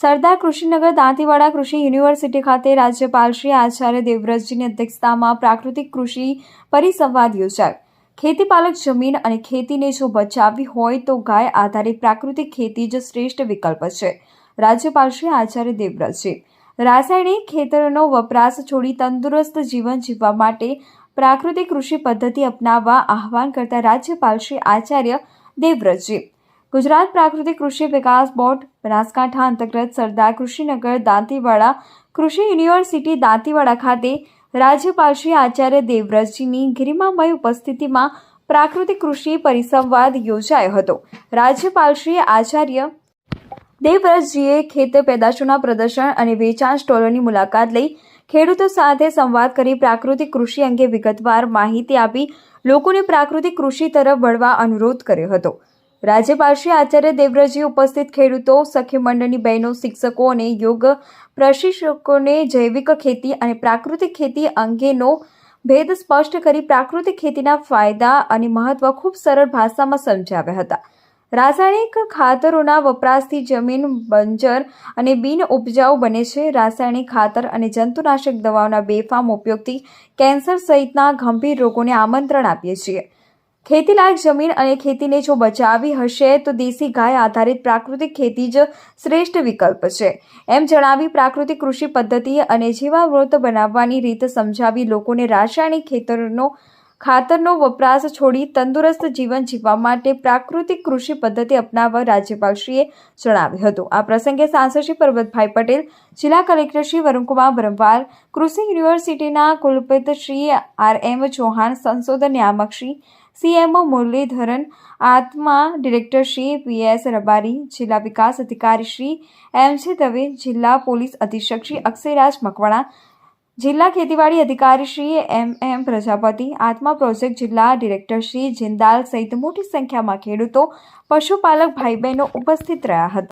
સરદાર કૃષિનગર દાંતીવાડા કૃષિ યુનિવર્સિટી ખાતે રાજ્યપાલ શ્રી આચાર્ય દેવવ્રતજીની અધ્યક્ષતામાં પ્રાકૃતિક કૃષિ પરિસંવાદ યોજાયો. ખેતીપાલક જમીન અને ખેતીને જો બચાવવી હોય તો ગાય આધારિત પ્રાકૃતિક ખેતી જ શ્રેષ્ઠ વિકલ્પ છે, રાજ્યપાલ શ્રી આચાર્ય દેવવ્રતજી. રાસાયણિક ખેતરોનો વપરાશ છોડી તંદુરસ્ત જીવન જીવવા માટે પ્રાકૃતિક કૃષિ પદ્ધતિ અપનાવવા આહવાન કરતા રાજ્યપાલ શ્રી આચાર્ય દેવવ્રતજી. ગુજરાત પ્રાકૃતિક કૃષિ વિકાસ બોર્ડ, બનાસકાંઠા અંતર્ગત સરદાર કૃષિનગર, દાંતીવાડા કૃષિ યુનિવર્સિટી, દાંતીવાડા ખાતે રાજ્યપાલ શ્રી આચાર્ય દેવવ્રતજીની ગરિમામય ઉપસ્થિતિમાં પ્રાકૃતિક કૃષિ પરિસંવાદ યોજાયો હતો. રાજ્યપાલ શ્રી આચાર્ય દેવવ્રતજીએ ખેત પેદાશોના પ્રદર્શન અને વેચાણ સ્ટોલોની મુલાકાત લઈ ખેડૂતો સાથે સંવાદ કરી પ્રાકૃતિક કૃષિ અંગે વિગતવાર માહિતી આપી લોકોને પ્રાકૃતિક કૃષિ તરફ વળવા અનુરોધ કર્યો હતો. રાજ્યપાલ શ્રી આચાર્ય દેવવ્રતજી ઉપસ્થિત ખેડૂતો સખી મંડળની બહેનો, શિક્ષકો અને યોગ પ્રશિક્ષકોને જૈવિક ખેતી અને પ્રાકૃતિક ખેતી અંગેનો ભેદ સ્પષ્ટ કરી પ્રાકૃતિક ખેતીના ફાયદા અને મહત્વ ખૂબ સરળ ભાષામાં સમજાવ્યા હતા. રાસાયણિક ખાતરોના વપરાશથી જમીન બંજર અને બિન ઉપજાઉ બને છે. રાસાયણિક ખાતર અને જંતુનાશક દવાઓના બેફામ ઉપયોગથી કેન્સર સહિતના ગંભીર રોગોને આમંત્રણ આપીએ છીએ. ખેતીલાયક જમીન અને ખેતીને જો બચાવી હશે તો દેશી ગાય આધારિત પ્રાકૃતિક ખેતી જ શ્રેષ્ઠ વિકલ્પ છે. એમ જણાવી પ્રાકૃતિક કૃષિ પદ્ધતિ અને જીવામૃત બનાવવાની રીત સમજાવી લોકોને રાસાયણિક ખેતરનો ખાતરનો વપરાશ છોડી તંદુરસ્ત જીવન જીવવા માટે પ્રાકૃતિક કૃષિ પદ્ધતિ અપનાવવા રાજ્યપાલશ્રીએ જણાવ્યું હતું. આ પ્રસંગે સાંસદશ્રી પરબતભાઈ પટેલ, જિલ્લા કલેક્ટર શ્રી વરુણકુમાર બ્રહ્મવાર કૃષિ યુનિવર્સિટીના કુલપતિ શ્રી આર એમ ચૌહાણ, સંશોધન નિયામક Shri CMO Muralidharan, ATMA director Shri PS Rabari, જિલ્લા વિકાસ અધિકારી શ્રી એમ છે દવે, જિલ્લા પોલીસ અધિક્ષક શ્રી અક્ષયરાજ મકવાણા જિલ્લા ખેતીવાડી અધિકારી શ્રી એમ એમ પ્રજાપતિ, આત્મા પ્રોજેક્ટ જિલ્લા ડિરેક્ટર શ્રી જિંદાલ સહિત મોટી સંખ્યામાં ખેડૂતો, પશુપાલક ભાઈ બહેનો ઉપસ્થિત રહ્યા હતા.